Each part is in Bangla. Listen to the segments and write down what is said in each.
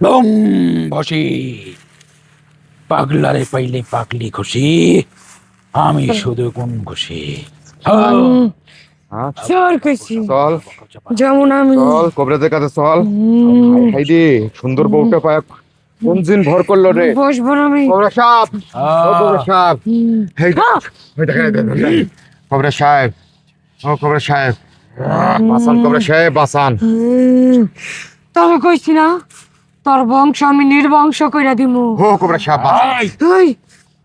বম বসি পাগলারে পাইলে পাগলি খুশি আমি শুধু কোন খুশি চল। কইছি। চল। যেমন আমি। চল কবরাজের কাছে চল। হাইদি সুন্দর বউটা পায়। কোন দিন ভর করল রে? বসবো না আমি। কবরা সাপ কবরা সাপ হেই। কবরা সাহেব। ও কবরা সাহেব। বাসান কবরা সাহেব বাসান তবে কইছি না। তোর বংশ আমি নির্বংশ কইরা দিমু। ও কবরা বাসান এই, ওই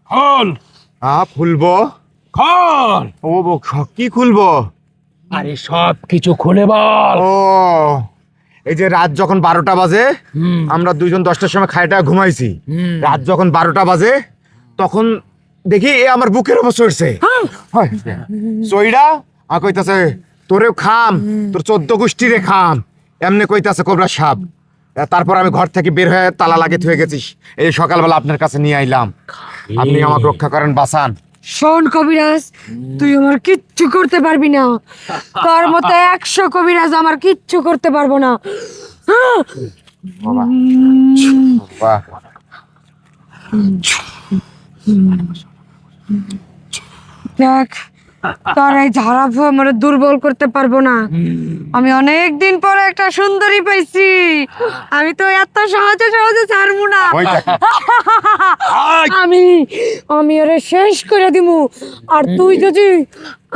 খোল। আ খুলবো? খোল। ও বউ কি খুলবো? আরে সব কিছু খুলে বল। ও এই যে রাত যখন বারোটা বাজে আমরা দুইজন দশটার সময় খাইটা ঘুমাইছি। রাত যখন বারোটা বাজে তখন দেখি এ আমার বুকের উপর চড়ছে হয়। চইড়া আর কইতাছে তোরে খাম তোর চোদ্দ গোষ্ঠীরে খাম। এমনি কইতাছে কোবরা সাপ। তারপর আমি ঘর থেকে বের হয়ে তালা লাগিয়ে হয়ে গেছিস। এই সকালবেলা আপনার কাছে নিয়ে আইলাম। আপনি আমাকে রক্ষা করেন বাসান শোন কবিরাজ তুই আমার কিচ্ছু করতে পারবি না। তোর মতো একশো কবিরাজ আমার কিচ্ছু করতে পারব না। দেখ তোর এই ঝাড়াফু আমার দুর্বল করতে পারব না। আমি অনেক দিন পরে একটা সুন্দরী পাইছি। আমি তো এত সহজে সহজে ছাড়বো না। আমি আমি ওরে শেষ করে দিমু। আর তুই যদি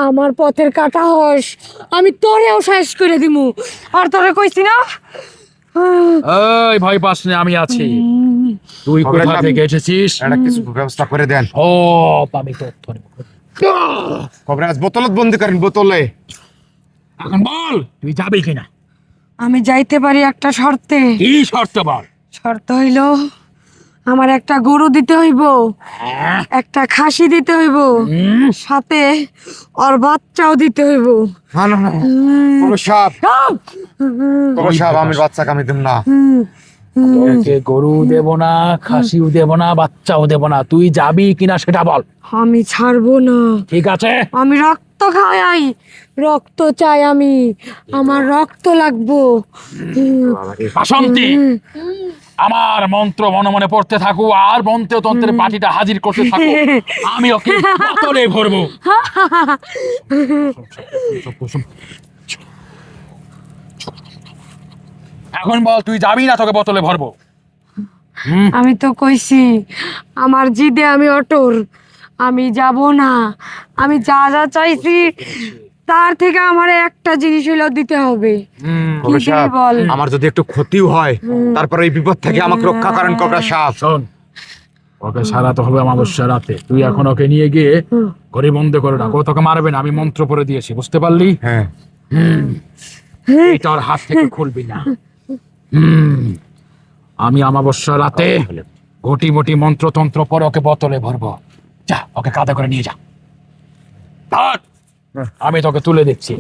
আমার পথের কাটা হস আমি তোরেও শেষ করে দিমু। আর তোরে কইছি না? এই ভয় পাস না আমি আছি। তুই কোথা থেকে এসেছিস? একটা কিছু ব্যবস্থা করে দেন। সব আমি নেব। কবরাজ বোতলত বন্দি করেন বোতলে। এখন বল তুই যাবি কিনা? আমি যাইতে পারি একটা শর্তে। কি শর্ত বল? শর্ত হইল আমার একটা গরু দিতে হইব হ্যাঁ? একটা খাসি দিতে হইব হুম, সাথে ওর বাচ্চাও দিতে হইব। না না না কবরা সাপ কবরা সাপ আমি বাচ্চাকে আমি দেব না। গরু দেব না খাসিও দেব না বাচ্চাও দেব না তুই যাবি কিনা সেটা বল আমি ছাড়বো না ঠিক আছে আমি রক্ত খাই রক্ত চাই আমি আমার রক্ত লাগবো বাসন্তী আমার মন্ত্র মনে মনে পড়তে থাকু আর মন্ত্র তন্ত্রের পাটিটা হাজির করতে থাকু আমি ওকে বোতলে ভরবো এখন বল তুই যাবি না তোকে বোতলে ভরবো? আমি তো কইছি আমার জিদে আমি অটর আমি যাব না। আমি যা যা চাইছি তার থেকে আমার একটা জিনিস হইলেও দিতে হবে। কি সাপ বল? আমার যদি একটু ক্ষতিও হয় তারপরে এই বিপদ থেকে আমাকে রক্ষা করেন কবরা সাপ শোন ওকে সারাতে হবে অমাবস্যা রাতে তুই এখন ওকে নিয়ে গিয়ে ঘরে বন্ধ করে রাখো। ও তোকে মারবে না আমি মন্ত্র পড়ে দিয়েছি বুঝতে পারলি? হ্যাঁ। এইটার হাত থেকে খুলবি না। আমি আমাবস্যা রাতে ঘটি মটি মন্ত্রতন্ত্র পর ওকে বোতলে ভরবো। যা ওকে কাদা করে নিয়ে যা। আমি তোকে তুলে দিচ্ছি।